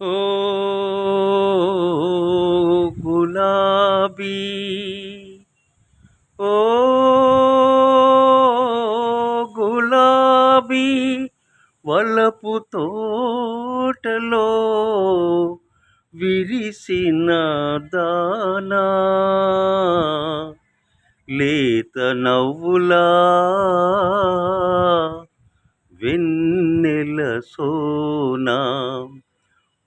ఓ గులాబీ ఓ గులాబీ వలపు తోటలో విరిసిన దానా లేత నవ్వులా వెన్నెల సోనా.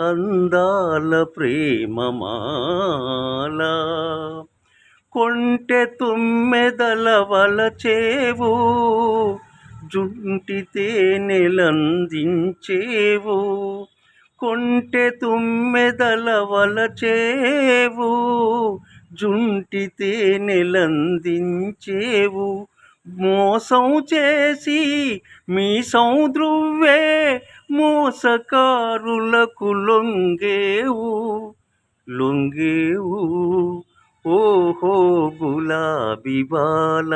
అందాల ప్రేమమాల. కొంటె తుమ్మెదల వలచేవు జుంటి తేనెలందించేవు కొంటె తుమ్మెదల వలచేవు జుంటి తేనెలందించేవు మోసం చేసి మీ సౌద్రువ్వే మోసకారులకు లొంగేవు లొంగేవు. ఓహో గులాబీ బాల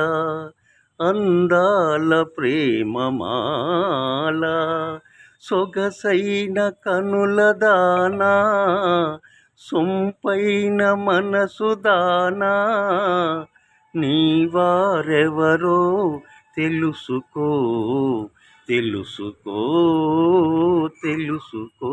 అందాల ప్రేమమాల సొగసైన కనుల దానా సొంపైన మనసు దానా. నీవారెవరో తెలుసుకో తెలుసుకో తెలుసుకో.